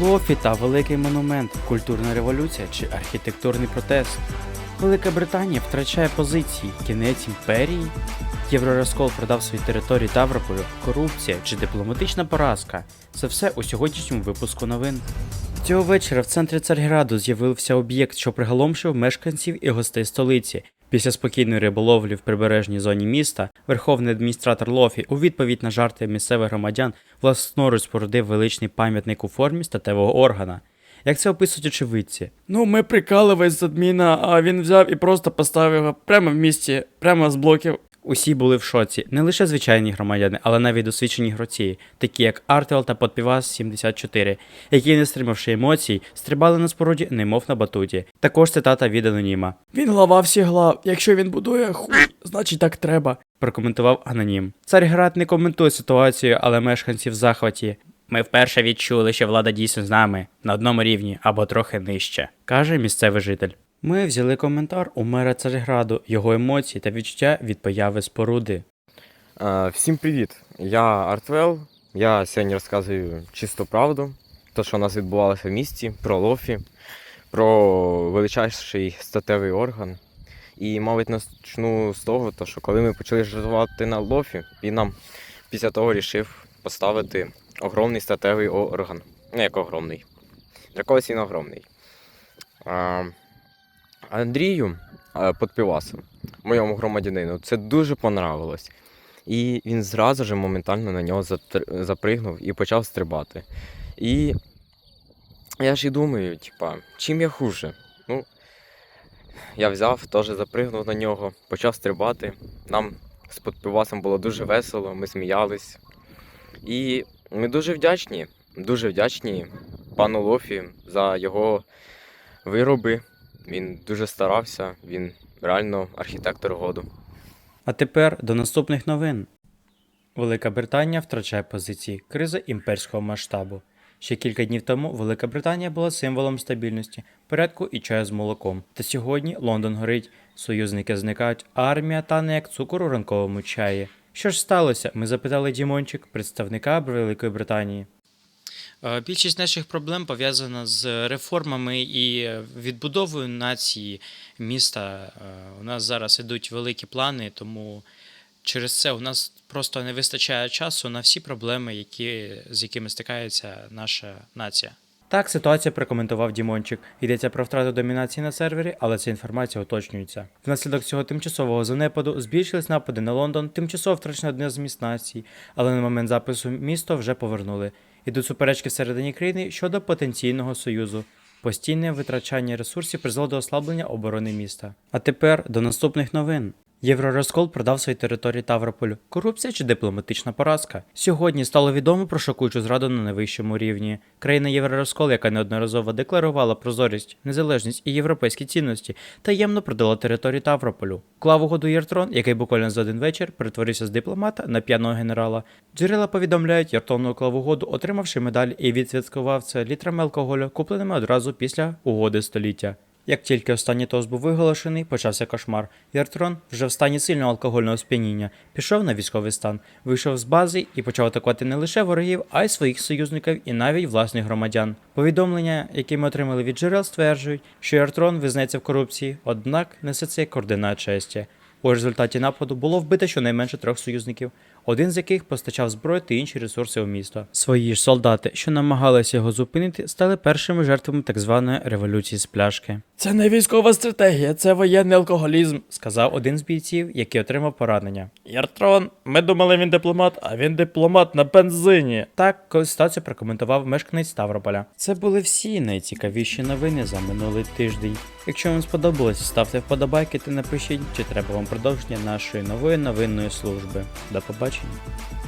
Лофі та великий монумент, культурна революція чи архітектурний протест. Велика Британія втрачає позиції, кінець імперії. Євророзкол продав свої території Таврополю, корупція чи дипломатична поразка. Це все у сьогоднішньому випуску новин. Цього вечора в центрі Царграду з'явився об'єкт, що приголомшив мешканців і гостей столиці. Після спокійної риболовлі в прибережній зоні міста верховний адміністратор Лофі у відповідь на жарти місцевих громадян власноруч спорудив величний пам'ятник у формі статевого органа. Як це описують очевидці? Ну, ми прикалувались з адміна, а він взяв і просто поставив його прямо в місті, прямо з блоків. Усі були в шоці, не лише звичайні громадяни, але навіть досвідчені гравці, такі як Артел та Подпівас 74, які, не стримавши емоцій, стрибали на споруді, немов на батуті. Також цитата від аноніма. Він глава всіх глав. Якщо він будує хуй, значить так треба. прокоментував анонім. Царград не коментує ситуацію, але мешканці в захваті. Ми вперше відчули, що влада дійсно з нами на одному рівні або трохи нижче, каже місцевий житель. Ми взяли коментар у мера Царграду, його емоції та відчуття від появи споруди. Е, Всім привіт! Я Артвел. Я сьогодні розказую чисту правду, те, що у нас відбувалося в місті, про лофі, про величайший статевий орган. І, мабуть, почну з того, то, що коли ми почали жартувати на лофі, він нам після того рішив поставити огромний статевий орган. Ну, як огромний. Для когось він огромний. Андрію а, Подпівасу, моєму громадянину, це дуже понравилось. І він зразу ж моментально на нього запригнув і почав стрибати. І я ж і думаю, типа, чим я хуже? Ну, я взяв, теж запригнув на нього, почав стрибати. Нам з подпівасом було дуже весело, ми сміялись. І ми дуже вдячні, дуже вдячні пану Лофі за його вироби. Він дуже старався, він реально архітектор году. А тепер до наступних новин. Велика Британія втрачає позиції. Криза імперського масштабу. Ще кілька днів тому Велика Британія була символом стабільності, порядку і чаю з молоком. Та сьогодні Лондон горить, союзники зникають, а армія тане як цукор у ранковому чаї. Що ж сталося? Ми запитали Дімончик, представника Великої Британії. Е, Більшість наших проблем пов'язана з реформами і відбудовою нації міста. Е, У нас зараз ідуть великі плани, тому через це у нас просто не вистачає часу на всі проблеми, які, з якими стикається наша нація. Так, ситуацію прокоментував Дімончик. Йдеться про втрату домінації на сервері, але ця інформація уточнюється. Внаслідок цього тимчасового занепаду збільшились напади на Лондон, тимчасово втрачено одне з міст нації, але на момент запису місто вже повернули. Ідуть суперечки всередині країни щодо потенційного союзу. Постійне витрачання ресурсів призвело до ослаблення оборони міста. А тепер до наступних новин. Євророзкол продав свої території Таврополю. Корупція чи дипломатична поразка? Сьогодні стало відомо про шокуючу зраду на найвищому рівні. Країна Євророзкол, яка неодноразово декларувала прозорість, незалежність і європейські цінності, таємно продала територію Таврополю. Клав угоду Єртрон, який буквально за один вечір перетворився з дипломата на п'яного генерала. Джерела повідомляють, Єртон уклав угоду, отримавши медаль і відсвяткував це літрами алкоголю, купленими одразу після угоди століття. Як тільки останній тост був виголошений, почався кошмар. Єртрон, вже в стані сильного алкогольного сп'яніння, пішов на військовий стан, вийшов з бази і почав атакувати не лише ворогів, а й своїх союзників і навіть власних громадян. Повідомлення, які ми отримали від джерел, стверджують, що Єртрон визнається в корупції, однак несе це координат честі. У результаті нападу було вбито щонайменше трьох союзників, один з яких постачав зброю та інші ресурси у місто. Свої ж солдати, що намагалися його зупинити, стали першими жертвами так званої революції з пляшки. Це не військова стратегія, це воєнний алкоголізм. Сказав один з бійців, який отримав поранення. Яртрон, ми думали він дипломат, а він дипломат на бензині. Так, коли ситуацію прокоментував мешканець Ставрополя. Це були всі найцікавіші новини за минулий тиждень. Якщо вам сподобалось, ставте вподобайки та напишіть, чи треба вам продовження нашої нової новинної служби. До побачення. watching.